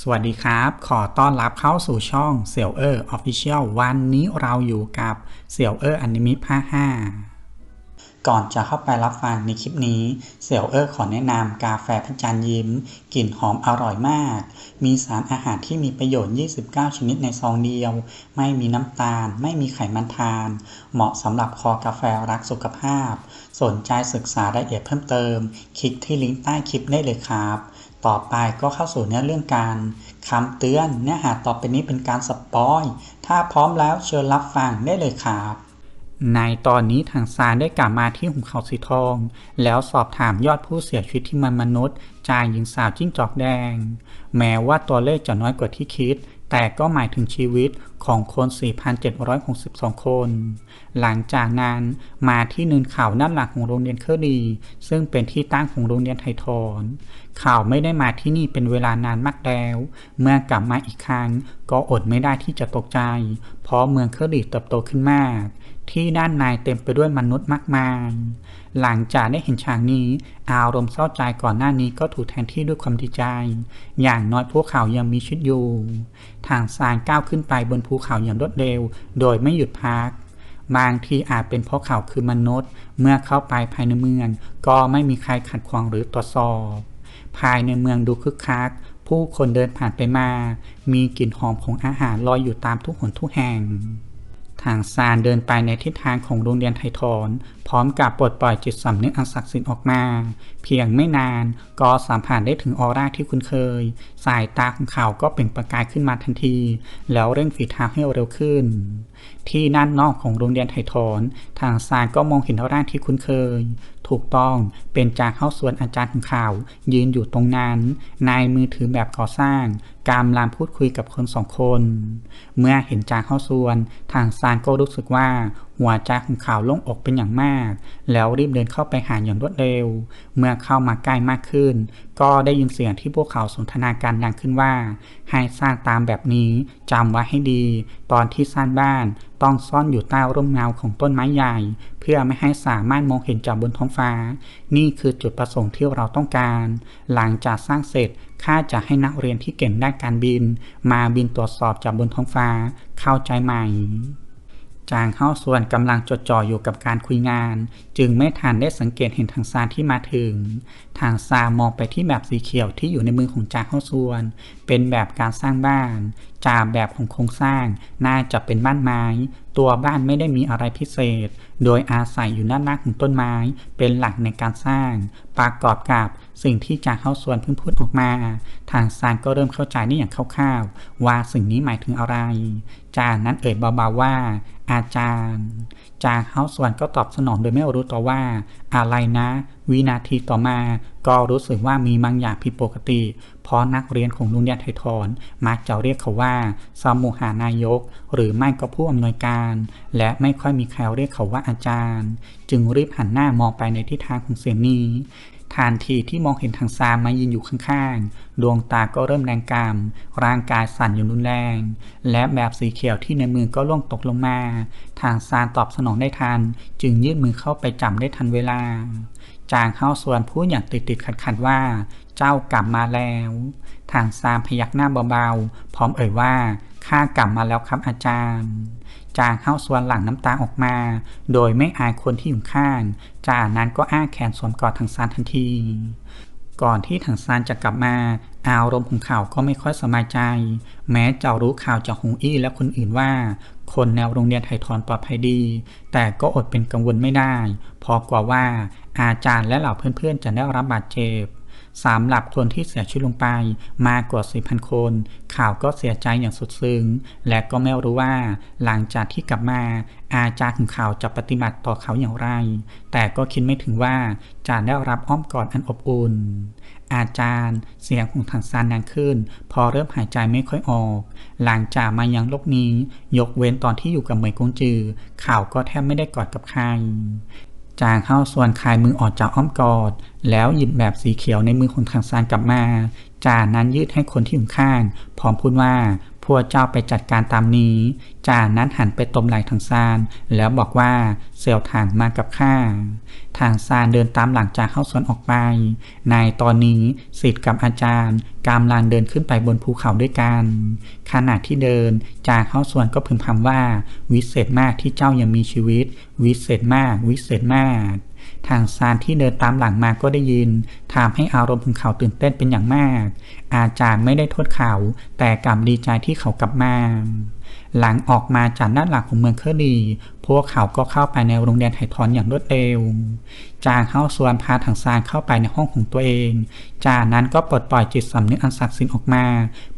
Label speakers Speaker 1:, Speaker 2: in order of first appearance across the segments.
Speaker 1: สวัสดีครับ ขอต้อนรับเข้าสู่ช่องเสี่ยวเออร์ออฟฟิเชียลวันนี้เราอยู่กับเสี่ยวเออร์อนิมิภาค5ก่อนจะเข้าไปรับฟังในคลิปนี้เสี่ยวเออร์ขอแนะนำกาแฟพระจันทร์ยิ้ม กลิ่นหอมอร่อยมาก มีสารอาหารที่มีประโยชน์ 29 ชนิดในซองเดียว ไม่มีน้ำตาล ไม่มีไขมันทาน เหมาะสำหรับคอกาแฟรักสุขภาพ สนใจศึกษารายละเอียดเพิ่มเติม คลิกที่ลิงก์ใต้คลิปได้เลยครับ ต่อไปก็เข้าสู่เนื้อเรื่องการคำเตือนเนื้อหาต่อไปนี้เป็นการสปอยถ้าพร้อมแล้วเชิญรับฟังได้เลยครับในตอนนี้ทางซานได้กลับมาที่หุบเขาสีทอง แล้วสอบถามยอดผู้เสียชีวิตที่มันมนุษย์ จายหญิงสาวจิ้งจอกแดง แม้ว่าตัวเลขจะน้อยกว่าที่คิด แต่ก็หมายถึงชีวิตของคน 4,762 คน หลังจากนั้นมาที่เนินเขาด้านหลังของโรงเรียนเคอร์ดีซึ่งเป็นที่ตั้งของโรงเรียนไททอนข่าวไม่ได้มาที่นี่เป็นเวลานานมากแล้ว เมื่อกลับมาอีกครั้ง ก็อดไม่ได้ที่จะตกใจ เพราะเมืองเคอร์ดีเติบโตขึ้นมาก ที่ด้านในเต็มไปด้วยมนุษย์มากมาย หลังจากได้เห็นฉากนี้ อารมณ์เศร้าใจก่อนหน้านี้ก็ถูกแทนที่ด้วยความดีใจ อย่างน้อยพวกเขายังมีชีวิตอยู่ ทางซานก้าวขึ้นไปบนภูเขาอย่างรวดเร็ว โดยไม่หยุดพัก บางทีอาจเป็นเพราะเขาคือมนุษย์ เมื่อเข้าไปภายในเมือง ก็ไม่มีใครขัดขวางหรือตรวจสอบ ภายในเมืองดูคึกคัก ผู้คนเดินผ่านไปมา มีกลิ่นหอมของอาหารลอยอยู่ตามทุกหนทุกแห่ง ทางซานเดินไปในทิศทางของโรงเรียนไททอน พร้อมกับปลดปล่อยจิตสำนึกอันศักดิ์สิทธิ์ออกมา เพียงไม่นานก็สัมผัสได้ถึงออร่าที่คุ้นเคย สายตาของเขาก็เปล่งประกายขึ้นมาทันที แล้วเร่งฝีเท้าให้เร็วขึ้น ที่ด้านนอกของโรงเรียนไททอน ทางซานก็มองเห็นออร่าที่คุ้นเคย ถูกต้อง เป็นจากเข้าส่วนอาจารย์ของเขายืนอยู่ตรงนั้น นายมือถือแบบก่อสร้างกำลังพูดคุยกับคนสองคน เมื่อเห็นจากเข้าส่วน ทางซานก็รู้สึกว่า วใจของเขาโล่งอกเป็นอย่างมาก แล้วรีบเดินเข้าไปหาอย่างรวดเร็ว เมื่อเข้ามาใกล้มากขึ้น ก็ได้ยินเสียงที่พวกเขาสนทนาการดังขึ้นว่า ให้สร้างตามแบบนี้จำไว้ให้ดี ตอนที่สร้างบ้านต้องซ่อนอยู่ใต้ร่มเงาของต้นไม้ใหญ่ เพื่อไม่ให้สามารถมองเห็นจากบนท้องฟ้า นี่คือจุดประสงค์ที่เราต้องการ หลังจากสร้างเสร็จข้าจะให้นักเรียนที่เก่งด้านการบิน มาบินตรวจสอบจากบนท้องฟ้าเข้าใจไหม จางเข้าส่วนกำลังจดจ่ออยู่กับการคุยงาน จึงไม่ทันได้สังเกตเห็นทางซานที่มาถึง ทางซามองไปที่แบบสีเขียวที่อยู่ในมือของจางเข้าส่วน เป็นแบบการสร้างบ้าน จากแบบของโครงสร้างน่าจะเป็นบ้านไม้ ตัวบ้านไม่ได้มีอะไรพิเศษ โดยอาศัยอยู่ด้านหน้าของต้นไม้ เป็นหลักในการสร้าง ประกอบกับสิ่งที่จางเข้าส่วนเพิ่งพูดออกมา ทางซานก็เริ่มเข้าใจได้อย่างคร่าวๆ ว่าสิ่งนี้หมายถึงอะไร จากนั้นเอ่ยเบาๆว่า อาจารย์ จางเฮาส่วนก็ตอบสนองโดยไม่รู้ตัวว่า อะไรนะวินาทีต่อมา ก็รู้สึกว่ามีบางอย่างผิดปกติ เพราะนักเรียนของโรงเรียไททอนมักจะเรียกเขาว่าสมุหานายก หรือไม่ก็ผู้อำนวยการ และไม่ค่อยมีใครเรียกเขาว่าอาจารย์ จึงรีบหันหน้ามองไปในทิศทางของเสียงนี้ทันทีที่มองเห็นทางซามมายืนอยู่ข้างๆ ดวงตาก็เริ่มแรงกามร่างกายสั่นอย่างรุนแรง และแบบสีเขียวที่ในมือก็ล่วงตกลงมา ทางซานตอบสนองได้ทัน จึงยื่นมือเข้าไปจับได้ทันเวลา จางเข้าส่วนพูดอย่างติดติดขัดขัดๆว่า เจ้ากลับมาแล้ว ทางซามพยักหน้าเบาๆ พร้อมเอ่ยว่าข้ากลับมาแล้วครับอาจารย์ จางเข้าส่วนหลังน้ำตาออกมา โดยไม่อายคนที่อยู่ข้าง จากนั้นก็อ้าแขนสวมกอดทางซานทันที ก่อนที่ทางซานจะกลับมาอารมณ์ของเขาก็ไม่ค่อยสบายใจ แม้จะรู้ข่าวจากฮงอี้และคนอื่นว่า คนแนวโรงเรียนไททอนปลอดภัยดี แต่ก็อดเป็นกังวลไม่ได้เพราะกลัวว่า อาจารย์และเหล่าเพื่อนๆ จะได้รับบาดเจ็บสำหรับคนที่เสียชีวิตลงไปมากกว่า 4,000 คน ข่าวก็เสียใจอย่างสุดซึ้ง และก็ไม่รู้ว่า หลังจากที่กลับมา อาจารย์ของเขาจะปฏิบัติต่อเขาอย่างไร แต่ก็คิดไม่ถึงว่าจะได้รับอ้อมกอดอันอบอุ่น อาจารย์เสียงของทางซานดังขึ้น พอเริ่มหายใจไม่ค่อยออก หลังจากมายังโลกนี้ ยกเว้นตอนที่อยู่กับเหมยกงจือ ข่าวก็แทบไม่ได้กอดกับใคร จางเข้าส่วนคายมือออกจากอ้อมกอด แล้วหยิบแบบสีเขียวในมือของทางซานกลับมา จานั้นยืดให้คนที่อยู่ข้าง พร้อมพูดว่า พวกเจ้าไปจัดการตามนี้ จานั้นหันไปตบไหล่ทางซานแล้วบอกว่าเสี่ยวถางมากับข้า ทางซานเดินตามหลังจากเข้าสวนออกไปในตอนนี้สิทธิ์กับอาจารย์กำลังเดินขึ้นไปบนภูเขาด้วยกัน ขณะที่เดินจาเข้าสวนก็พึมพำว่า วิเศษมากที่เจ้ายังมีชีวิต วิเศษมาก วิเศษมาก ทางซานที่เดินตามหลังมาก็ได้ยินทำให้อารมณ์ของเขาตื่นเต้นเป็นอย่างมาก อาจารย์ไม่ได้โทษเขา แต่กลับดีใจที่เขากลับมา หลังออกมาจากด้านหลังของเมืองเคอรี พวกเขาก็เข้าไปในโรงเรียนไถทอนอย่างรวดเร็ว จางเข้าส่วนพาทางซานเข้าไปในห้องของตัวเอง จากนั้นก็ปลดปล่อยจิตสำนึกอันศักดิ์สิทธิ์ออกมา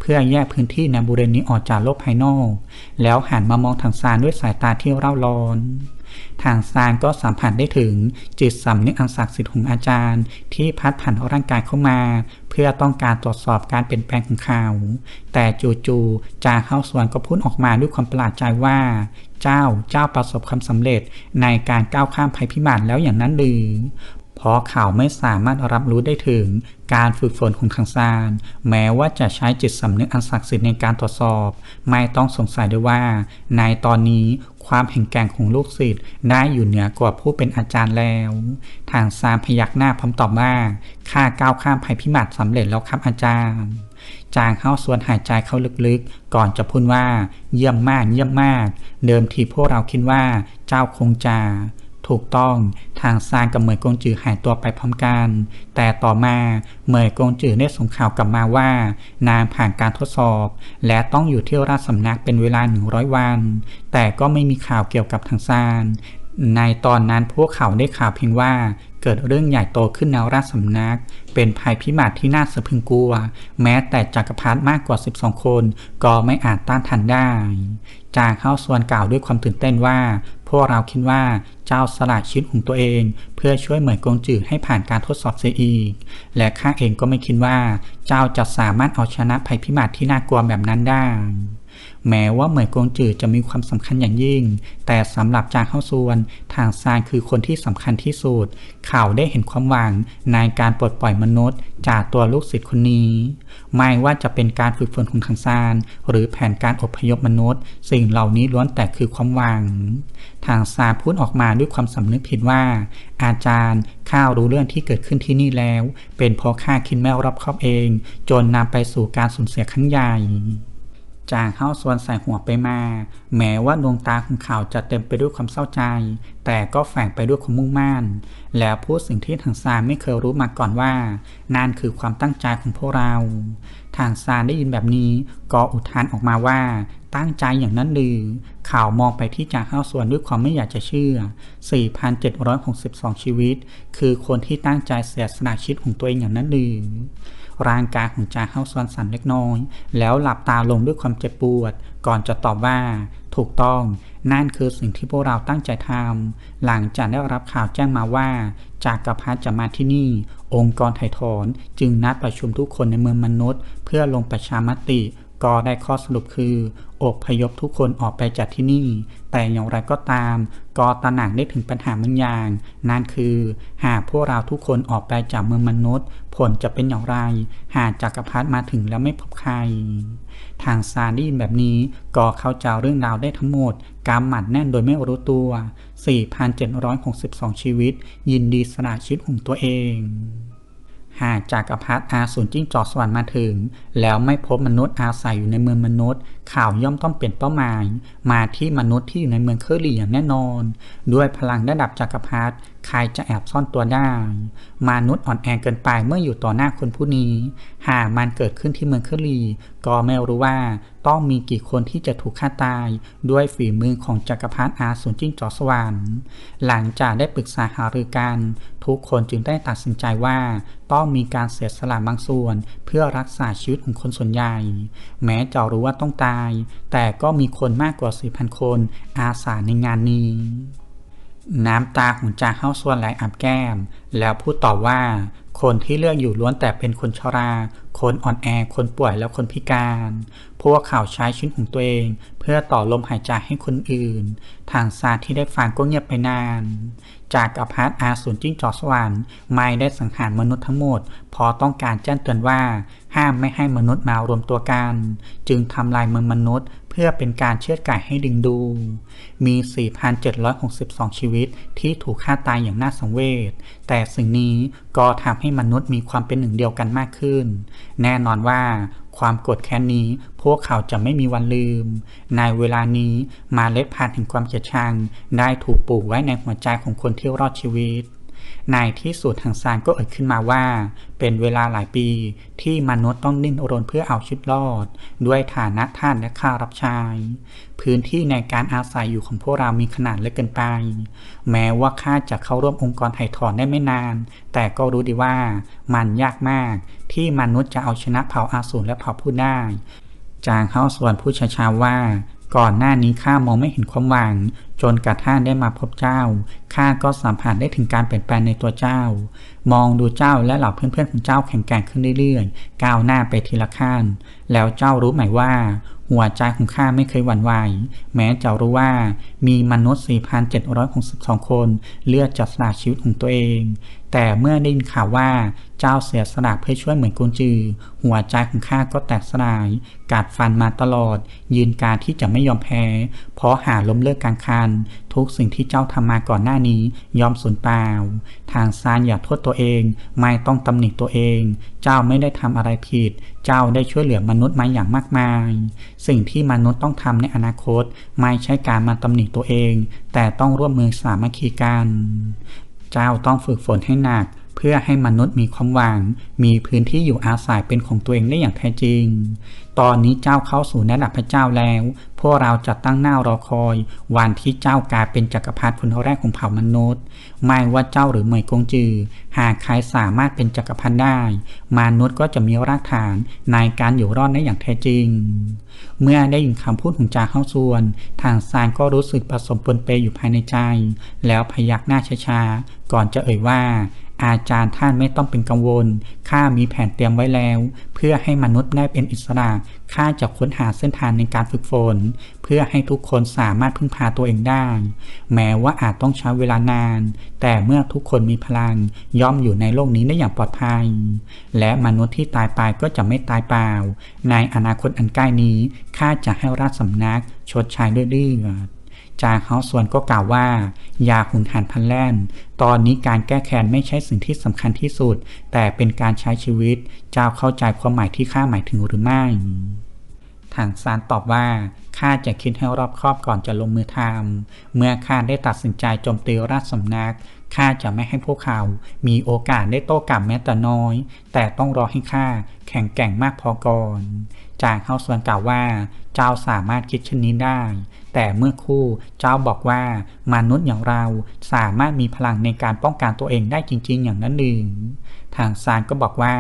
Speaker 1: เพื่อแยกพื้นที่ในบริเวณนี้ออกจากโลกภายนอก แล้วหันมามองทางซานด้วยสายตาที่เร่าร้อน ทางซานก็สัมผัสได้ถึงจิตสำนึกอันศักดิ์สิทธิ์ของอาจารย์ ที่พัดผ่านร่างกายเข้ามา เพื่อต้องการตรวจสอบการเปลี่ยนแปลงของเขาแต่จู่ๆจาเข้าสวนก็พูดออกมาด้วยความประหลาดใจว่า เจ้าเจ้าประสบความสำเร็จในการก้าวข้ามภัยพิบัติแล้วอย่างนั้นหรือ ราะเขาไม่สามารถรับรู้ได้ถึงการฝึกฝนของทางซาน แม้ว่าจะใช้จิตสำนึกอันศักดิ์สิทธิ์ในการตรวจสอบ ไม่ต้องสงสัยด้วยว่า ในตอนนี้ความแห่งแกร่งของลูกศิษย์ได้อยู่เหนือกว่าผู้เป็นอาจารย์แล้ว ทางซานพยักหน้าพร้อมตอบว่าข้าก้าวข้ามภัยพิบัติสำเร็จแล้วครับอาจารย์จางเข้าส่วนหายใจเข้าลึกๆ ก่อนจะพูดว่า เยี่ยมมากเยี่ยมมาก เดิมทีพวกเราคิดว่า เจ้าคงจะ ถูกต้องทางซานกับเหมยกงจือหายตัวไปพร้อมกัน แต่ต่อมาเหมยกงจือได้ส่งข่าวกลับมาว่า นางผ่านการทดสอบ และต้องอยู่ที่ราชสำนักเป็นเวลา 100 วัน แต่ก็ไม่มีข่าวเกี่ยวกับทางซานในตอนนั้นพวกเขาได้ข่าวเพียงว่าเกิดเรื่องใหญ่โตขึ้นในราชสำนัก เป็นภัยพิบัติที่น่าสะพึงกลัว แม้แต่จักรพรรดิมากกว่า 12 คน ก็ไม่อาจต้านทานได้ จางเข้าส่วนกล่าวด้วยความตื่นเต้นว่า พวกเราคิดว่าเจ้าสละชีวิตของตัวเอง เพื่อช่วยเหมยกงจือให้ผ่านการทดสอบเสียอีก และข้าเองก็ไม่คิดว่า เจ้าจะสามารถเอาชนะภัยพิบัติที่น่ากลัวแบบนั้นได้ แม้ว่าเหมยกงจือจะมีความสำคัญอย่างยิ่ง แต่สำหรับจางเข้าส่วน ทางซานคือคนที่สำคัญที่สุด เขาได้เห็นความหวังในการปลดปล่อยมนุษย์ จากตัวลูกศิษย์คนนี้ ไม่ว่าจะเป็นการฝึกฝนของทางซาน หรือแผนการอพยพมนุษย์ สิ่งเหล่านี้ล้วนแต่คือความหวัง ทางซานพูดออกมาด้วยความสำนึกผิดว่า อาจารย์ข้ารู้เรื่องที่เกิดขึ้นที่นี่แล้ว เป็นเพราะข้าคิดไม่รอบคอบเอง จนนำไปสู่การสูญเสียครั้งใหญ่ จางเข้าส่วนใส่หัวไปมา แม้ว่าดวงตาของเขาจะเต็มไปด้วยความเศร้าใจ แต่ก็แฝงไปด้วยความมุ่งมั่น แล้วพูดสิ่งที่ทางซานไม่เคยรู้มาก่อนว่า นั่นคือความตั้งใจของพวกเรา ทางซานได้ยินแบบนี้ ก็อุทานออกมาว่า ตั้งใจอย่างนั้นหรือข่าวมองไปที่จางเข้าส่วนด้วยความไม่อยากจะเชื่อ 4,762 ชีวิต คือคนที่ตั้งใจเสียสละชีวิตของตัวเองอย่างนั้นหรือ ร่างกายของจาเข้าส่วนสั่นเล็กน้อย แล้วหลับตาลงด้วยความเจ็บปวด ก่อนจะตอบว่า ถูกต้อง นั่นคือสิ่งที่พวกเราตั้งใจทำหลังจากได้รับข่าวแจ้งมาว่า จากกรพัฒจะมาที่นี่ องค์กรไถ่ถอน จึงนัดประชุมทุกคนในเมืองมนุษย์ เพื่อลงประชามติ ก็ได้ข้อสรุปคืออบพยพทุกคนออกไปจากที่นี่ แต่อย่างไรก็ตาม ก็ตระหนักได้ถึงปัญหาบางอย่าง นั่นคือ หากพวกเราทุกคนออกไปจากเมืองมนุษย์ ผลจะเป็นอย่างไร หากจักรพรรดิมาถึงแล้วไม่พบใคร ทางซาได้ยินแบบนี้ก็เข้าใจเรื่องราวได้ทั้งหมดกำหมัดแน่นโดยไม่รู้ตัว 4,762 ชีวิต ยินดีสละชีวิตของตัวเอง หากจากรพรรดิอาสูรจิ้งจอกสวรรค์มาถึง แล้วไม่พบมนุษย์อาศัยอยู่ในเมืองมนุษย์ ข่าวย่อมต้องเปลี่ยนเป้าหมาย มาที่มนุษย์ที่อยู่ในเมืองเคอรีอย่างแน่นอน ด้วยพลังระดับจักรพรรดิ ใครจะแอบซ่อนตัวได้ มนุษย์อ่อนแอเกินไปเมื่ออยู่ต่อหน้าคนผู้นี้ หากมันเกิดขึ้นที่เมืองเคอรี่ก็ไม่รู้ว่าต้องมีกี่คนที่จะถูกฆ่าตาย ด้วยฝีมือของจักรพรรดิอาสูรจิ้งจอกสวรรค์หลังจากได้ปรึกษาหารือกัน ทุกคนจึงได้ตัดสินใจว่า ต้องมีการเสียสละบางส่วน เพื่อรักษาชีวิตของคนส่วนใหญ่ แม้จะรู้ว่าต้องตาย แต่ก็มีคนมากกว่า4,000คนอาสาในงานนี้ น้ำตาของจาเข้าส่วนไหลอับแก้ม แล้วพูดต่อว่า คนที่เลือกอยู่ล้วนแต่เป็นคนชรา คนอ่อนแอ คนป่วยและคนพิการ พวกเขาใช้ชีวิตของตัวเอง เพื่อต่อลมหายใจให้คนอื่น ทางซาที่ได้ฟังก็เงียบไปนาน จากอพาร์ตอาสูรจิ้งจอกสวรรค์ไม่ได้สังหารมนุษย์ทั้งหมดเพอต้องการแจ้งเตือนว่า ห้ามไม่ให้มนุษย์มารวมตัวกัน จึงทำลายเมืองมนุษย์ พื่อเป็นการเชือดไก่ให้ดึงดู มี 4,762 ชีวิตที่ถูกฆ่าตายอย่างน่าสังเวช แต่สิ่งนี้ก็ทำให้มนุษย์มีความเป็นหนึ่งเดียวกันมากขึ้น แน่นอนว่าความโกรธแค้นนี้พวกเขาจะไม่มีวันลืม ในเวลานี้มาเล็ดพันธุ์แห่งความเกลียดชัง ได้ถูกปลูกไว้ในหัวใจของคนที่รอดชีวิต ในที่สุดทางซานก็เอ่ยขึ้นมาว่า เป็นเวลาหลายปีที่มนุษย์ต้องดิ้นรนเพื่อเอาชีวิตรอด ด้วยฐานะท่านและข้ารับใช้พื้นที่ในการอาศัยอยู่ของพวกเรามีขนาดเล็กเกินไป แม้ว่าข้าจะเข้าร่วมองค์กรไถ่ถอนได้ไม่นาน แต่ก็รู้ดีว่ามันยากมากที่มนุษย์จะเอาชนะเผ่าอาสูรและเผ่าผู้ได้จางเข้าส่วนผู้ชาชาว่า ก่อนหน้านี้ข้ามองไม่เห็นความหวัง จนกระทั่งได้มาพบเจ้า ข้าก็สัมผัสได้ถึงการเปลี่ยนแปลงในตัวเจ้า มองดูเจ้าและเหล่าเพื่อนๆของเจ้าแข็งแกร่งขึ้นเรื่อยๆ ก้าวหน้าไปทีละขั้น แล้วเจ้ารู้ไหมว่าหัวใจของข้าไม่เคยหวั่นไหว แม้จะรู้ว่ามีมนุษย์ 4,762 คน เลือกจะสละชีวิตของตัวเอง แต่เมื่อได้ยินข่าวว่าเจ้าเสียสละเพื่อช่วยเหมือนกุนจือ หัวใจของข้าก็แตกสลาย กัดฟันมาตลอด ยืนการที่จะไม่ยอมแพ้ เพราะหาล้มเลิกการคัน ทุกสิ่งที่เจ้าทำมาก่อนหน้านี้ยอมสูญเปล่า ทางซานอย่าโทษตัวเอง ไม่ต้องตำหนิตัวเอง เจ้าไม่ได้ทำอะไรผิด เจ้าได้ช่วยเหลือมนุษย์มาอย่างมากมาย สิ่งที่มนุษย์ต้องทำในอนาคต ไม่ใช่การมาตำหนิตัวเอง แต่ต้องร่วมมือสามัคคีกัน เจ้าต้องฝึกฝนให้หนัก เพื่อให้มนุษย์มีความหวัง มีพื้นที่อยู่อาศัยเป็นของตัวเองได้อย่างแท้จริง ตอนนี้เจ้าเข้าสู่ระดับพระเจ้าแล้ว พวกเราจะตั้งหน้ารอคอย วันที่เจ้ากลายเป็นจักรพรรดิคนแรกของเผ่ามนุษย์ ไม่ว่าเจ้าหรือเหมยกงจือ หากใครสามารถเป็นจักรพรรดิได้ มนุษย์ก็จะมีรากฐานในการอยู่รอดได้อย่างแท้จริง เมื่อได้ยินคำพูดของจาเข้าส่วน ทางซานก็รู้สึกผสมปนเปอยู่ภายในใจ แล้วพยักหน้าช้าๆก่อนจะเอ่ยว่าอาจารย์ท่านไม่ต้องเป็นกังวล ข้ามีแผนเตรียมไว้แล้วเพื่อให้มนุษย์ได้เป็นอิสระข้าจะค้นหาเส้นทางในการฝึกฝน เพื่อให้ทุกคนสามารถพึ่งพาตัวเองได้ แม้ว่าอาจต้องใช้เวลานาน แต่เมื่อทุกคนมีพลังย่อมอยู่ในโลกนี้ได้อย่างปลอดภัย และมนุษย์ที่ตายไปก็จะไม่ตายเปล่า ในอนาคตอันใกล้นี้ข้าจะให้ราชสำนักชดใช้ด้วยเลือด จางเฮาส่วนก็กล่าวว่า ยาหุนหันพันแล่น ตอนนี้การแก้แค้นไม่ใช่สิ่งที่สำคัญที่สุด แต่เป็นการใช้ชีวิต เจ้าเข้าใจความหมายที่ข้าหมายถึงหรือไม่ทางซานตอบว่าข้าจะคิดให้รอบคอบก่อนจะลงมือทำเมื่อข้าได้ตัดสินใจโจมตีราชสำนักข้าจะไม่ให้พวกเขา มีโอกาสได้โต้กลับแม้แต่น้อย แต่ต้องรอให้ข้าแข็งแกร่งมากพอก่อน จางเฮาส่วนกล่าวว่า เจ้าสามารถคิดเช่นนี้ได้ แต่เมื่อครู่เจ้าบอกว่ามนุษย์อย่างเราสามารถมีพลังในการป้องกันตัวเองได้จริง ๆ อย่างนั้นหรือทางซานก็บอกว่า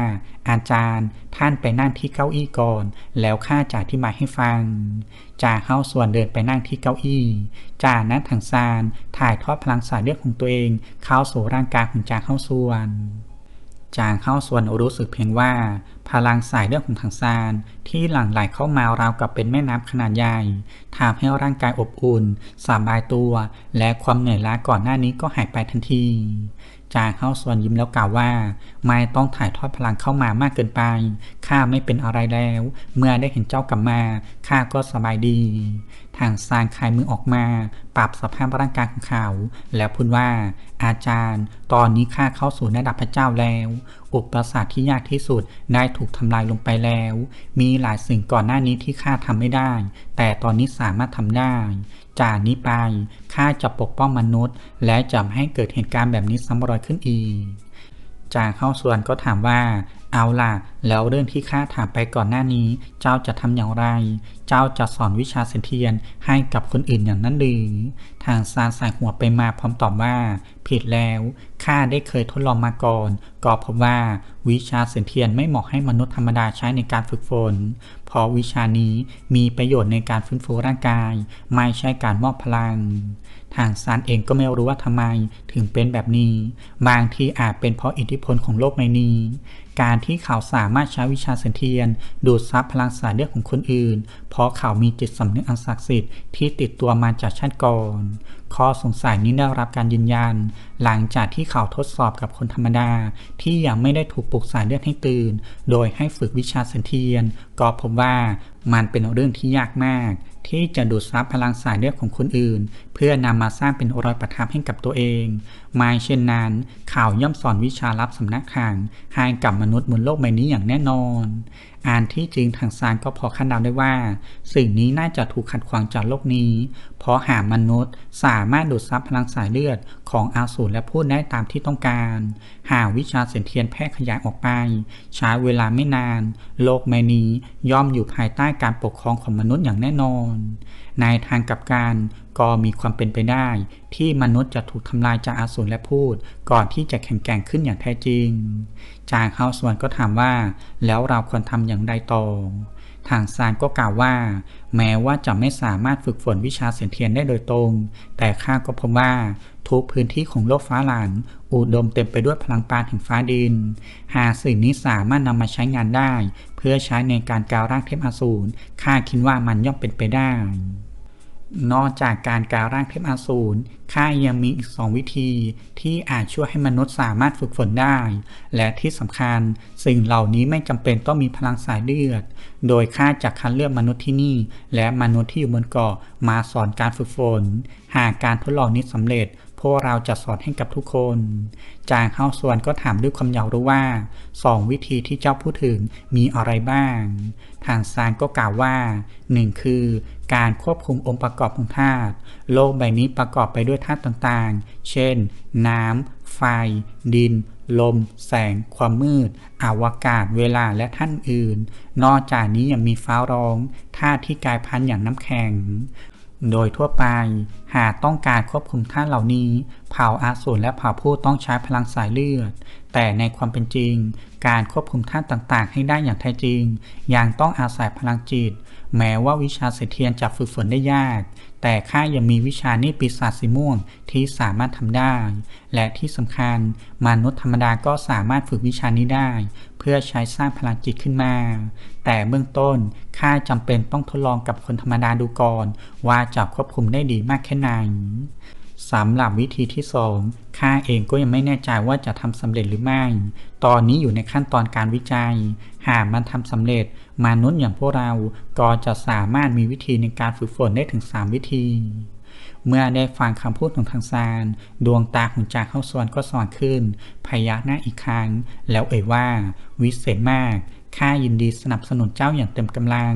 Speaker 1: อาจารย์ท่านไปนั่งที่เก้าอี้ก่อน แล้วข้าจะอธิบายให้ฟังจ่าเข้าส่วนเดินไปนั่งที่เก้าอี้จ่านั้นทางซานถ่ายทอดพลังสายเลือดของตัวเองเข้าสู่ร่างกายของจ่าเข้าส่วน จางเข้าส่วนรู้สึกเพียงว่า พลังสายเลือดของทางซาน ที่หลั่งไหลเข้ามาราวกับเป็นแม่น้ำขนาดใหญ่ทำให้ร่างกายอบอุ่น สบายตัว และความเหนื่อยล้าก่อนหน้านี้ก็หายไปทันที จางเข้าส่วนยิ้มแล้วกล่าวว่า ไม่ต้องถ่ายทอดพลังเข้ามามากเกินไป ข้าไม่เป็นอะไรแล้ว เมื่อได้เห็นเจ้ากลับมา ข้าก็สบายดี ทางซานคายมือออกมา ปรับสภาพร่างกายของเขา แล้วพูดว่า อาจารย์ ตอนนี้ข้าเข้าสู่ระดับพระเจ้าแล้ว อุปสรรคที่ยากที่สุดได้ถูกทำลายลงไปแล้ว มีหลายสิ่งก่อนหน้านี้ที่ข้าทำไม่ได้ แต่ตอนนี้สามารถทำได้ จากนี้ไปข้าจะปกป้องมนุษย์ และจะไม่ให้เกิดเหตุการณ์แบบนี้ซ้ำรอยขึ้นอีกจากเข้าส่วนก็ถามว่า เอาล่ะ แล้วเรื่องที่ข้าถามไปก่อนหน้านี้ เจ้าจะทำอย่างไร เจ้าจะสอนวิชาเซนเทียนให้กับคนอื่นอย่างนั้นหรือทางซานสายหัวไปมาพร้อมตอบว่า ผิดแล้วข้าได้เคยทดลองมาก่อน ก็พบว่าวิชาเซนเทียนไม่เหมาะให้มนุษย์ธรรมดาใช้ในการฝึกฝน เพราะวิชานี้มีประโยชน์ในการฟื้นฟูร่างกาย ไม่ใช่การมอบพลังทางซานเองก็ไม่รู้ว่าทำไมถึงเป็นแบบนี้ บางทีอาจเป็นเพราะอิทธิพลของโลกใบนี้ การที่เขาสามารถใช้วิชาเซนเทียนดูดซับพลังสายเลือดของคนอื่น เพราะเขามีจิตสำนึกอันศักดิ์สิทธิ์ที่ติดตัวมาจากชาติก่อน ข้อสงสัยนี้ได้รับการยืนยัน หลังจากที่เขาทดสอบกับคนธรรมดา ที่ยังไม่ได้ถูกปลุกสายเลือดให้ตื่น โดยให้ฝึกวิชาเซนเทียนก็พบว่ามันเป็นเรื่องที่ยากมาก ที่จะดูดซับพลังสายเลือดของคนอื่น เพื่อนำมาสร้างเป็นรอยประทับให้กับตัวเอง ไม่เช่นนั้น ข่าวย่อมสอนวิชาลับสำนักข่างให้กับมนุษย์บนโลกใบนี้อย่างแน่นอน อ่านที่จริงทางซานก็พอคาดเดาได้ว่า สิ่งนี้น่าจะถูกขัดขวางจากโลกนี้ เพราะหามนุษย์สามารถดูดซับพลังสายเลือดของอาสูรและพูดได้ตามที่ต้องการ หาวิชาเสียนเทียนแพร่ขยายออกไป ใช้เวลาไม่นาน โลกใบนี้ย่อมอยู่ภายใต้การปกครองของมนุษย์อย่างแน่นอน ในทางกลับกัน ก็มีความเป็นไปได้ ที่มนุษย์จะถูกทำลายจากอาสูรและพูด ก่อนที่จะแข็งแกร่งขึ้นอย่างแท้จริง จางเฮาส่วนก็ถามว่า แล้วเราควรทำอย่างไรต่อ ทางซานก็กล่าวว่า แม้ว่าจะไม่สามารถฝึกฝนวิชาเสียนเทียนได้โดยตรง แต่ข้าก็พบว่าทุกพื้นที่ของโลกฟ้าหลานอุดมเต็มไปด้วยพลังปานแห่งฟ้าดิน หาสิ่งนี้สามารถนำมาใช้งานได้ เพื่อใช้ในการกาวร่างเทพอสูรข้าคิดว่ามันย่อมเป็นไปได้ นอกจากการกาวร่างเทพอสูรข้ายังมีอีกสองวิธีที่อาจช่วยให้มนุษย์สามารถฝึกฝนได้ และที่สำคัญสิ่งเหล่านี้ไม่จำเป็นต้องมีพลังสายเลือด โดยข้าจะคัดเลือกมนุษย์ที่นี่ และมนุษย์ที่อยู่บนเกาะมาสอนการฝึกฝน หากการทดลองนี้สำเร็จ วกเราจะสอนให้กับทุกคน จางเฮาส่วนก็ถามด้วยความอยากรู้ว่าสองวิธีที่เจ้าพูดถึงมีอะไรบ้าง ทางซานก็กล่าวว่าหนึ่งคือการควบคุมองค์ประกอบของธาตุโลกใบนี้ประกอบไปด้วยธาตุต่างๆ เช่น น้ำ ไฟ ดิน ลม แสง ความมืด อวกาศ เวลาและท่านอื่น นอกจากนี้ยังมีฟ้าร้องธาตุที่กลายพันธุ์อย่างน้ำแข็ง โดยทั่วไป หากต้องการควบคุมท่านเหล่านี้ เผ่าอาสูรและเผ่าผู้ต้องใช้พลังสายเลือด แต่ในความเป็นจริง การควบคุมท่านต่างๆ ให้ได้อย่างแท้จริง ยังต้องอาศัยพลังจิต แม้ว่าวิชาเสถียรจะฝึกฝนได้ยาก แต่ข้ายังมีวิชานิปีศาจสีม่วงที่สามารถทำได้ และที่สำคัญมนุษย์ธรรมดาก็สามารถฝึกวิชานี้ได้ เพื่อใช้สร้างพลังจิตขึ้นมา แต่เบื้องต้นข้าจำเป็นต้องทดลองกับคนธรรมดาดูก่อน ว่าจะควบคุมได้ดีมากแค่ไหน สำหรับวิธีที่สองข้าเองก็ยังไม่แน่ใจว่าจะทำสำเร็จหรือไม่ ตอนนี้อยู่ในขั้นตอนการวิจัย หากมันทำสำเร็จมนุษย์อย่างพวกเราก็จะสามารถมีวิธีในการฝึกฝนได้ถึง 3 วิธี เมื่อได้ฟังคำพูดของทางซาน ดวงตาของจาเข้าสวนก็สว่างขึ้น พยักหน้าอีกครั้ง แล้วเอ่ยว่า วิเศษมาก ข้ายินดีสนับสนุนเจ้าอย่างเต็มกำลัง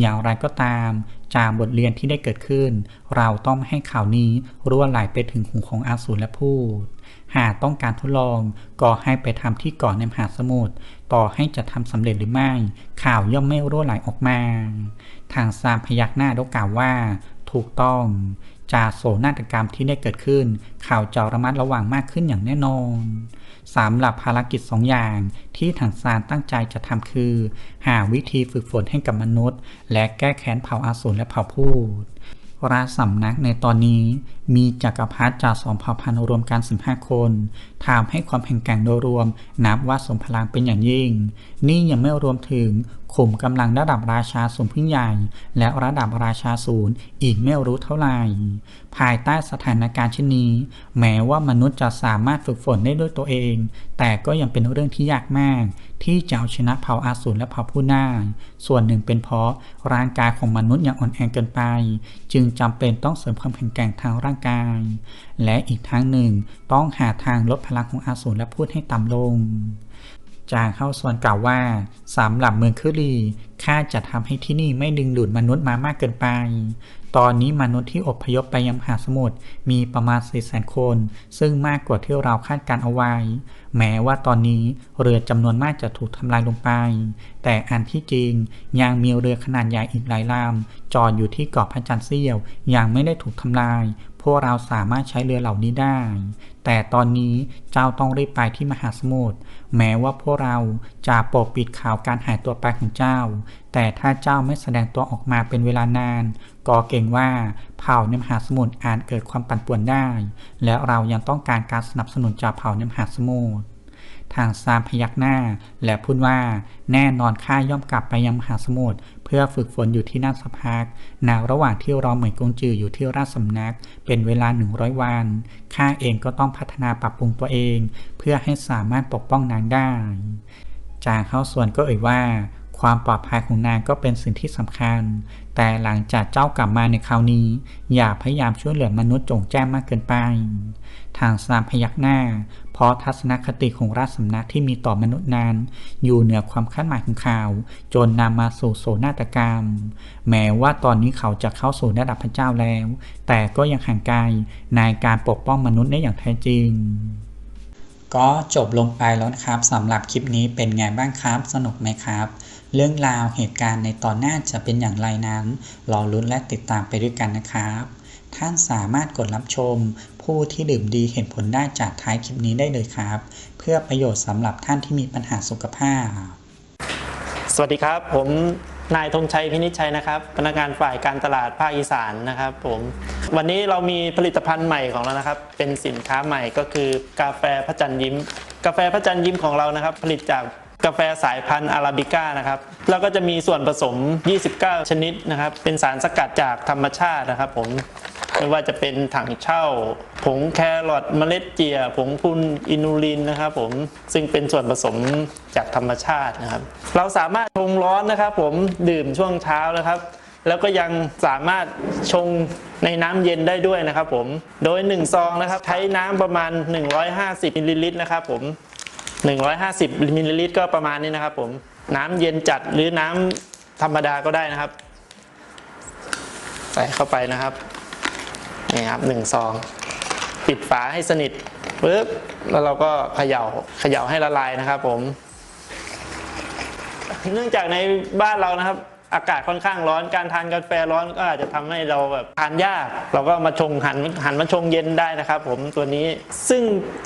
Speaker 1: อย่างไรก็ตาม จากบทเรียนที่ได้เกิดขึ้น เราต้องไม่ให้ข่าวนี้รั่วไหลไปถึงหูของอาสูรและพูด หากต้องการทดลองก็ให้ไปทำที่เกาะในมหาสมุทร ต่อให้จะทำสำเร็จหรือไม่ ข่าวย่อมไม่รั่วไหลออกมา ทางซามพยักหน้าแล้วกล่าวว่า ถูกต้อง จากโศนาฏกรรมที่ได้เกิดขึ้น ข่าวจะระมัดระวังมากขึ้นอย่างแน่นอนสำหรับภารกิจสองอย่างที่ทางซานตั้งใจจะทำคือ หาวิธีฝึกฝนให้กับมนุษย์ และแก้แค้นเผ่าอาสูรและเผ่าพูด ราสำนักในตอนนี้มีจักรพรรดิจากสองเผ่าพันธุ์รวมกัน 15 คนทำให้ความแข็งแกร่งโดยรวม นับว่าสมพลังเป็นอย่างยิ่ง นี่ยังไม่รวมถึงขุมกำลังระดับราชาสูงพึ่งใหญ่ และระดับราชาศูนย์อีกไม่รู้เท่าไหร่ ภายใต้สถานการณ์เช่นนี้ แม้ว่ามนุษย์จะสามารถฝึกฝนได้ด้วยตัวเอง แต่ก็ยังเป็นเรื่องที่ยากมาก ที่จะเอาชนะเผ่าอาสูรและเผ่าผู้น่าส่วนหนึ่งเป็นเพราะร่างกายของมนุษย์ยังอ่อนแอเกินไป จึงจำเป็นต้องเสริมความแข็งแกร่งทางร่างกาย และอีกทั้งหนึ่งต้องหาทางลดพลังของอาสูรและพูดให้ต่ำลงจางเข้าส่วนกล่าวว่าสำหรับเมืองคือรีข้าจะทำให้ที่นี่ไม่ดึงดูดมนุษย์มามากเกินไป ตอนนี้มนุษย์ที่อพยพไปยังมหาสมุทรมีประมาณ4 0 0 0 0 คน ซึ่งมากกว่าที่เราคาดการเอาไว้ แม้ว่าตอนนี้เรือจำนวนมากจะถูกทำลายลงไป แต่อันที่จริงยังมีเรือขนาดใหญ่อีกหลายลำจอดอยู่ที่เกาะพระจันทร์เสี้ยวยังไม่ได้ถูกทำลาย พวกเราสามารถใช้เรือเหล่านี้ได้ แต่ตอนนี้เจ้าต้องรีบไปที่มหาสมุทร แม้ว่าพวกเราจะปกปิดข่าวการหายตัวไปของเจ้า แต่ถ้าเจ้าไม่แสดงตัวออกมาเป็นเวลานาน ก็เก่งว่าเผ่าในมหาสมุทรอาจเกิดความปั่นป่วนได้ และเรายังต้องการการสนับสนุนจากเผ่าในมหาสมุทร ทางซามพยักหน้า และพูดว่า แน่นอนข้าย่อมกลับไปยังมหาสมุทรเพื่อฝึกฝนอยู่ที่นั่นสักพักในระหว่างที่รอเหมยกงจืออยู่ที่ราชสำนัก เป็นเวลา100วันข้าเองก็ต้องพัฒนาปรับปรุงตัวเอง เพื่อให้สามารถปกป้องนางได้จางเข้าส่วนก็เอ่ยว่า ความปลอดภัยของนางก็เป็นสิ่งที่สำคัญ แต่หลังจากเจ้ากลับมาในคราวนี้ อย่าพยายามช่วยเหลือมนุษย์จงแจ้งมากเกินไป ทางซามพยักหน้า เพราะทัศนคติของราชสำนักที่มีต่อมนุษย์นั้น อยู่เหนือความคาดหมายของเขาจนนำมาสู่โศนาฏกรรม แม้ว่าตอนนี้เขาจะเข้าสู่ระดับพระเจ้าแล้ว แต่ก็ยังห่างไกลในการปกป้องมนุษย์ได้อย่างแท้จริง ก็จบลงไปแล้วนะครับสำหรับคลิปนี้เป็นไงบ้างครับ สนุกไหมครับเรื่องราวเหตุการณ์ในตอนหน้าจะเป็นอย่างไรนั้น รอลุ้นและติดตามไปด้วยกันนะครับ ท่านสามารถกดรับชม ผู้ที่ดื่มดีเห็นผลได้จากท้ายคลิปนี้ได้เลยครับ เพื่อประโยชน์สำหรับท่านที่มีปัญหาสุขภาพ
Speaker 2: สวัสดีครับ ผมนายธงชัยพินิจชัยนะครับ พนักงานฝ่ายการตลาดภาคอีสานนะครับผมวันนี้เรามีผลิตภัณฑ์ใหม่ของเรานะครับ เป็นสินค้าใหม่ก็คือกาแฟพระจันทร์ยิ้ม กาแฟพระจันทร์ยิ้มของเรานะครับ ผลิตจากกาแฟสายพันธุ์อาราบิก้านะครับ แล้วก็จะมีส่วนผสม 29 ชนิดนะครับ เป็นสารสกัดจากธรรมชาตินะครับผม ไม่ว่าจะเป็นถังเช่า ผงแครอทเมล็ดเจีย ผงพุนอินูลินนะครับผมซึ่งเป็นส่วนผสมจากธรรมชาตินะครับ เราสามารถชงร้อนนะครับ ผมดื่มช่วงเช้านะครับ แล้วก็ยังสามารถชงในน้ำเย็นได้ด้วยนะครับ ผมโดย 1 ซองนะครับ ใช้น้ำประมาณ 150มิลลิลิตรนะครับ ผม 150มิลลิลิตรก็ประมาณนี้นะครับ ผมน้ำเย็นจัดหรือน้ำธรรมดาก็ได้นะครับ ใส่เข้าไปนะครับ นี่ครับหนึ่งซอง ปิดฝาให้สนิทปึ๊บแล้วเราก็เขย่าเขย่าให้ละลายนะครับผม เนื่องจากในบ้านเรานะครับ อากาศค่อนข้างร้อนการทานกาแฟร้อนก็อาจจะทำให้เราแบบทานยาก เราก็มาชงหันหันมาชงเย็นได้นะครับ ผมตัวนี้ซึ่ง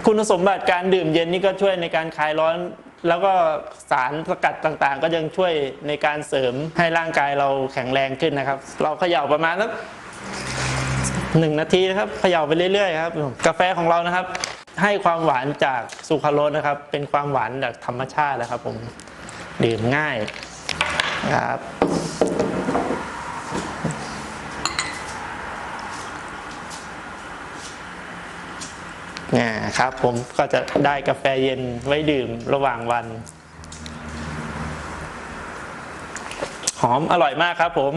Speaker 2: คุณสมบัติการดื่มเย็นนี่ก็ช่วยในการคลายร้อนแล้วก็สารสกัดต่างๆ ก็ยังช่วยในการเสริมให้ร่างกายเราแข็งแรงขึ้นนะครับ เราเขย่าประมาณสัก หนึ่งนาทีนะครับเขย่าไปเรื่อยๆครับกาแฟของเรานะครับ ให้ความหวานจากซูคราโรสนะครับ เป็นความหวานจากธรรมชาตินะครับ ผมดื่มง่ายครับเนี่ยครับผมก็จะได้กาแฟเย็นไว้ดื่มระหว่างวัน หอมอร่อยมากครับผม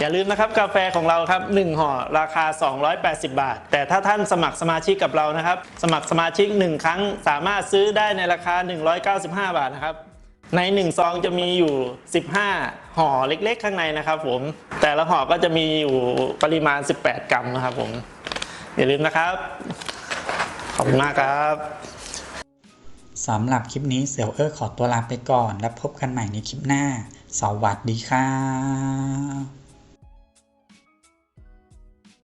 Speaker 2: อย่าลืมนะครับกาแฟของเราครับ1ห่อราคา 280 บาท แต่ถ้าท่านสมัครสมาชิกกับเรานะครับ สมัครสมาชิก 1 ครั้งสามารถซื้อได้ในราคา 195 บาทนะครับใน1ซองจะมีอยู่ 15 ห่อเล็กๆ ข้างในนะครับผม แต่ละห่อก็จะมีอยู่ปริมาณ 18 กรัมนะครับผม อย่าลืมนะครับ ขอบคุณมากครับ
Speaker 1: สำหรับคลิปนี้เสี่ยวเออร์ขอตัวลาไปก่อน แล้วพบกันใหม่ในคลิปหน้า สวัสดีครับ